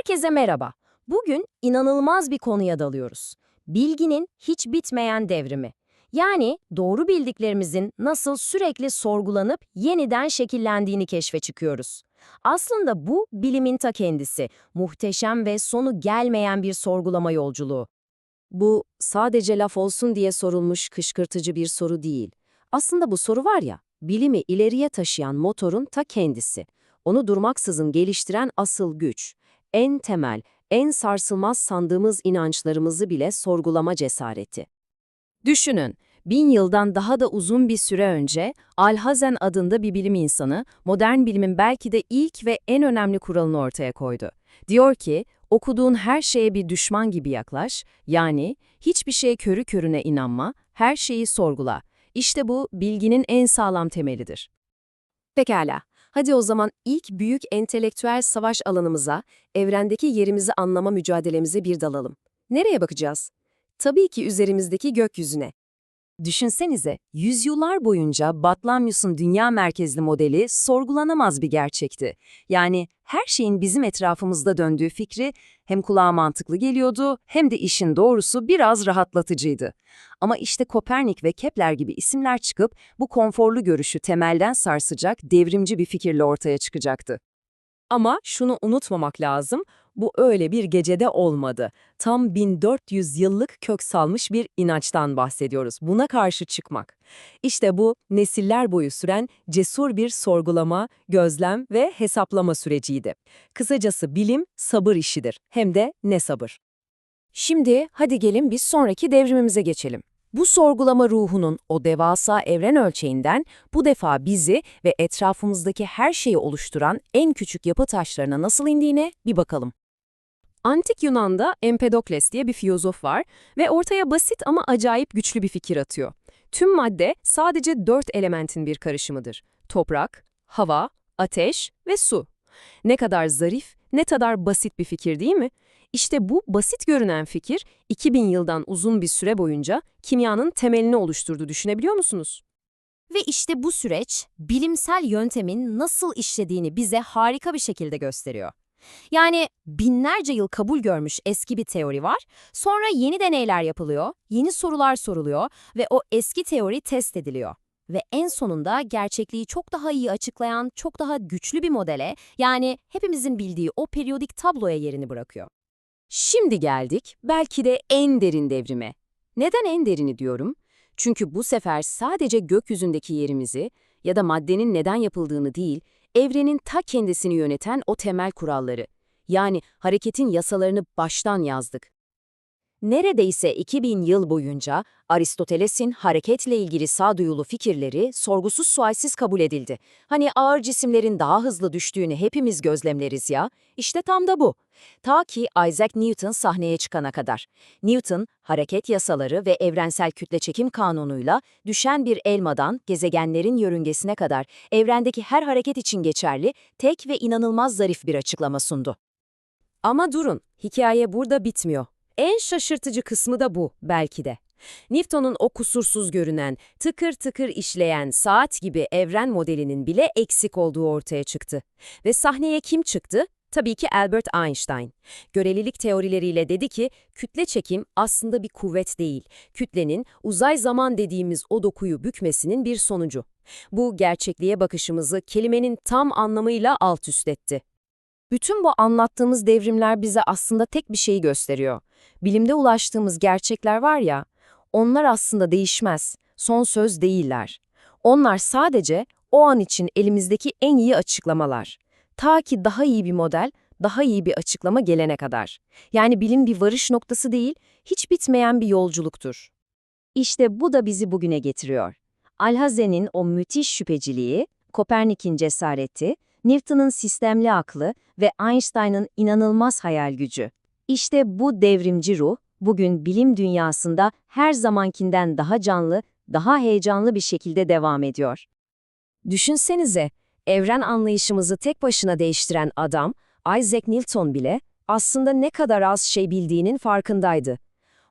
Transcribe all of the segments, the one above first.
Herkese merhaba. Bugün inanılmaz bir konuya dalıyoruz. Bilginin hiç bitmeyen devrimi. Yani doğru bildiklerimizin nasıl sürekli sorgulanıp yeniden şekillendiğini keşfe çıkıyoruz. Aslında bu bilimin ta kendisi, muhteşem ve sonu gelmeyen bir sorgulama yolculuğu. Bu sadece laf olsun diye sorulmuş kışkırtıcı bir soru değil. Aslında bu soru var ya, bilimi ileriye taşıyan motorun ta kendisi. Onu durmaksızın geliştiren asıl güç. En temel, en sarsılmaz sandığımız inançlarımızı bile sorgulama cesareti. Düşünün, bin yıldan daha da uzun bir süre önce Alhazen adında bir bilim insanı modern bilimin belki de ilk ve en önemli kuralını ortaya koydu. Diyor ki, okuduğun her şeye bir düşman gibi yaklaş, yani hiçbir şeye körü körüne inanma, her şeyi sorgula. İşte bu bilginin en sağlam temelidir. Pekala, hadi o zaman ilk büyük entelektüel savaş alanımıza, evrendeki yerimizi anlama mücadelemize bir dalalım. Nereye bakacağız? Tabii ki üzerimizdeki gökyüzüne. Düşünsenize, yüzyıllar boyunca Batlamyus'un dünya merkezli modeli sorgulanamaz bir gerçekti. Yani her şeyin bizim etrafımızda döndüğü fikri hem kulağa mantıklı geliyordu hem de işin doğrusu biraz rahatlatıcıydı. Ama işte Kopernik ve Kepler gibi isimler çıkıp bu konforlu görüşü temelden sarsacak devrimci bir fikirle ortaya çıkacaktı. Ama şunu unutmamak lazım, bu öyle bir gecede olmadı. Tam 1400 yıllık kök salmış bir inançtan bahsediyoruz. Buna karşı çıkmak. İşte bu nesiller boyu süren cesur bir sorgulama, gözlem ve hesaplama süreciydi. Kısacası bilim sabır işidir. Hem de ne sabır. Şimdi hadi gelin bir sonraki devrimimize geçelim. Bu sorgulama ruhunun o devasa evren ölçeğinden bu defa bizi ve etrafımızdaki her şeyi oluşturan en küçük yapı taşlarına nasıl indiğine bir bakalım. Antik Yunan'da Empedokles diye bir filozof var ve ortaya basit ama acayip güçlü bir fikir atıyor. Tüm madde sadece dört elementin bir karışımıdır. Toprak, hava, ateş ve su. Ne kadar zarif, ne kadar basit bir fikir değil mi? İşte bu basit görünen fikir 2000 yıldan uzun bir süre boyunca kimyanın temelini oluşturdu düşünebiliyor musunuz? Ve işte bu süreç bilimsel yöntemin nasıl işlediğini bize harika bir şekilde gösteriyor. Yani binlerce yıl kabul görmüş eski bir teori var, sonra yeni deneyler yapılıyor, yeni sorular soruluyor ve o eski teori test ediliyor. Ve en sonunda gerçekliği çok daha iyi açıklayan, çok daha güçlü bir modele, yani hepimizin bildiği o periyodik tabloya yerini bırakıyor. Şimdi geldik belki de en derin devrime. Neden en derini diyorum? Çünkü bu sefer sadece gökyüzündeki yerimizi ya da maddenin neden yapıldığını değil, evrenin ta kendisini yöneten o temel kuralları, yani hareketin yasalarını baştan yazdık. Neredeyse 2000 yıl boyunca Aristoteles'in hareketle ilgili sağduyulu fikirleri sorgusuz sualsiz kabul edildi. Hani ağır cisimlerin daha hızlı düştüğünü hepimiz gözlemleriz ya, işte tam da bu. Ta ki Isaac Newton sahneye çıkana kadar. Newton, hareket yasaları ve evrensel kütle çekim kanunuyla düşen bir elmadan gezegenlerin yörüngesine kadar evrendeki her hareket için geçerli, tek ve inanılmaz zarif bir açıklama sundu. Ama durun, hikaye burada bitmiyor. En şaşırtıcı kısmı da bu belki de. Newton'un o kusursuz görünen, tıkır tıkır işleyen saat gibi evren modelinin bile eksik olduğu ortaya çıktı. Ve sahneye kim çıktı? Tabii ki Albert Einstein. Görelilik teorileriyle dedi ki, kütle çekim aslında bir kuvvet değil, kütlenin uzay zaman dediğimiz o dokuyu bükmesinin bir sonucu. Bu gerçekliğe bakışımızı kelimenin tam anlamıyla alt üst etti. Bütün bu anlattığımız devrimler bize aslında tek bir şeyi gösteriyor. Bilimde ulaştığımız gerçekler var ya, onlar aslında değişmez, son söz değiller. Onlar sadece o an için elimizdeki en iyi açıklamalar. Ta ki daha iyi bir model, daha iyi bir açıklama gelene kadar. Yani bilim bir varış noktası değil, hiç bitmeyen bir yolculuktur. İşte bu da bizi bugüne getiriyor. Alhazen'in o müthiş şüpheciliği, Kopernik'in cesareti, Newton'un sistemli aklı ve Einstein'ın inanılmaz hayal gücü. İşte bu devrimci ruh, bugün bilim dünyasında her zamankinden daha canlı, daha heyecanlı bir şekilde devam ediyor. Düşünsenize, evren anlayışımızı tek başına değiştiren adam, Isaac Newton bile aslında ne kadar az şey bildiğinin farkındaydı.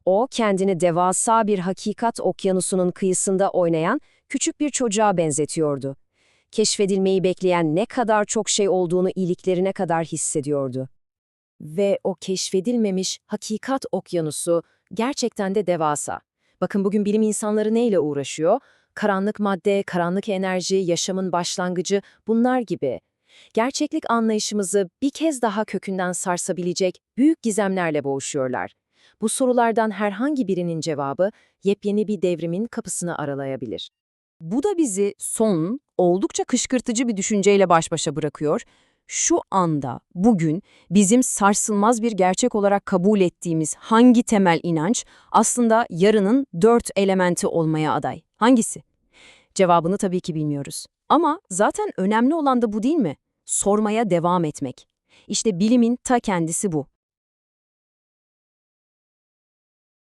O, kendini devasa bir hakikat okyanusunun kıyısında oynayan küçük bir çocuğa benzetiyordu. Keşfedilmeyi bekleyen ne kadar çok şey olduğunu iliklerine kadar hissediyordu. Ve o keşfedilmemiş hakikat okyanusu gerçekten de devasa. Bakın bugün bilim insanları neyle uğraşıyor? Karanlık madde, karanlık enerji, yaşamın başlangıcı bunlar gibi. Gerçeklik anlayışımızı bir kez daha kökünden sarsabilecek büyük gizemlerle boğuşuyorlar. Bu sorulardan herhangi birinin cevabı yepyeni bir devrimin kapısını aralayabilir. Bu da bizi son, oldukça kışkırtıcı bir düşünceyle baş başa bırakıyor. Şu anda, bugün bizim sarsılmaz bir gerçek olarak kabul ettiğimiz hangi temel inanç aslında yarının dört elementi olmaya aday? Hangisi? Cevabını tabii ki bilmiyoruz. Ama zaten önemli olan da bu değil mi? Sormaya devam etmek. İşte bilimin ta kendisi bu.